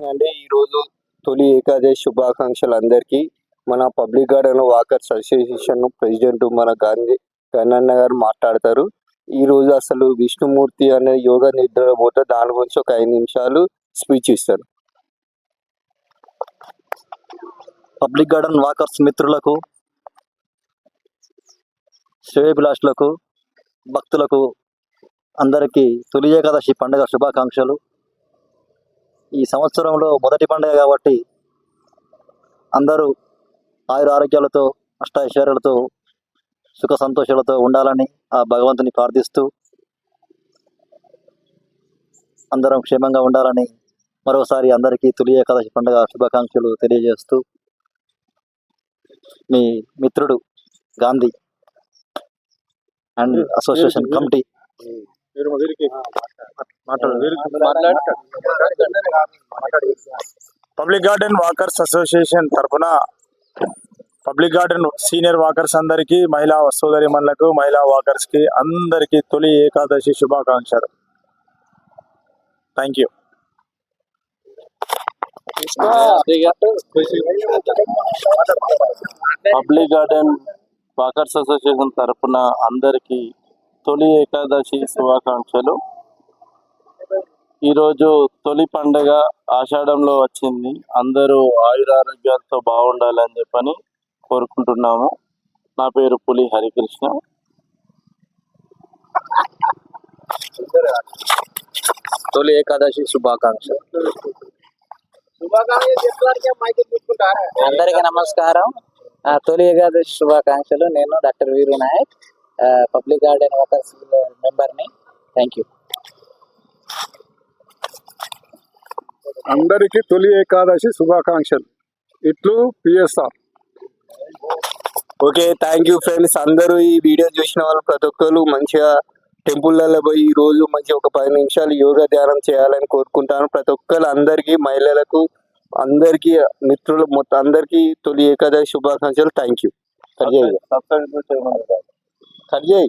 అంటే ఈరోజు తొలి ఏకాదశి శుభాకాంక్షలు అందరికీ మన public garden walkers association president మన గాంధీ గన్నన్న గారు మాట్లాడతారు. ఈ రోజు అసలు విష్ణుమూర్తి అనే యోగా నిద్ర పోతే దాని గురించి ఒక ఐదు నిమిషాలు స్పీచ్ ఇస్తారు. పబ్లిక్ గార్డెన్ వాకర్స్ మిత్రులకు శ్రేయభిలాషులకు భక్తులకు అందరికీ తొలి ఏకాదశి పండుగ శుభాకాంక్షలు. ఈ సంవత్సరంలో మొదటి పండుగ కాబట్టి అందరూ ఆయుర ఆరోగ్యాలతో అష్టైశ్వర్యాలతో సుఖ సంతోషాలతో ఉండాలని ఆ భగవంతుని ప్రార్థిస్తూ అందరం క్షేమంగా ఉండాలని మరోసారి అందరికీ తొలి ఏకాదశి పండుగ శుభాకాంక్షలు తెలియజేస్తూ మీ మిత్రుడు Gandhi and association committee public garden walkers association తరఫున పబ్లిక్ గార్డెన్ సీనియర్ వాకర్స్ అందరికీ మహిళా సోదరి మనులకు మహిళా వాకర్స్కి అందరికీ తొలి ఏకాదశి శుభాకాంక్షలు. Thank you public garden walkers association తరపున అందరికీ తొలి ఏకాదశి శుభాకాంక్షలు. ఈరోజు తొలి పండగ ఆషాఢంలో వచ్చింది. అందరూ ఆయురారోగ్యాలతో బాగుండాలని చెప్పని కోరుకుంటున్నాము. నా పేరు పులి హరికృష్ణ. తొలి ఏకాదశి శుభాకాంక్ష అందరికీ నమస్కారం. తొలి ఏకాదశి శుభాకాంక్షలు. నేను doctor Veeru Nayak public garden workers మెంబర్ని. Thank you అందరికీ తొలి ఏకాదశి శుభాకాంక్షలు. ఇట్లు PSR. Okay thank you friends. అందరూ ఈ వీడియో చూసిన వాళ్ళు ప్రతి ఒక్కరు మంచిగా టెంపుల్లలో పోయి ఈ రోజు మంచి ఒక పది నిమిషాలు యోగా ధ్యానం చేయాలని కోరుకుంటాను. ప్రతి ఒక్కరు అందరికీ మహిళలకు అందరికీ మిత్రులు మొత్తం అందరికీ తొలి ఏకాదశి శుభాకాంక్షలు. Thank you. కట్ చేయి. కట్ చేయి.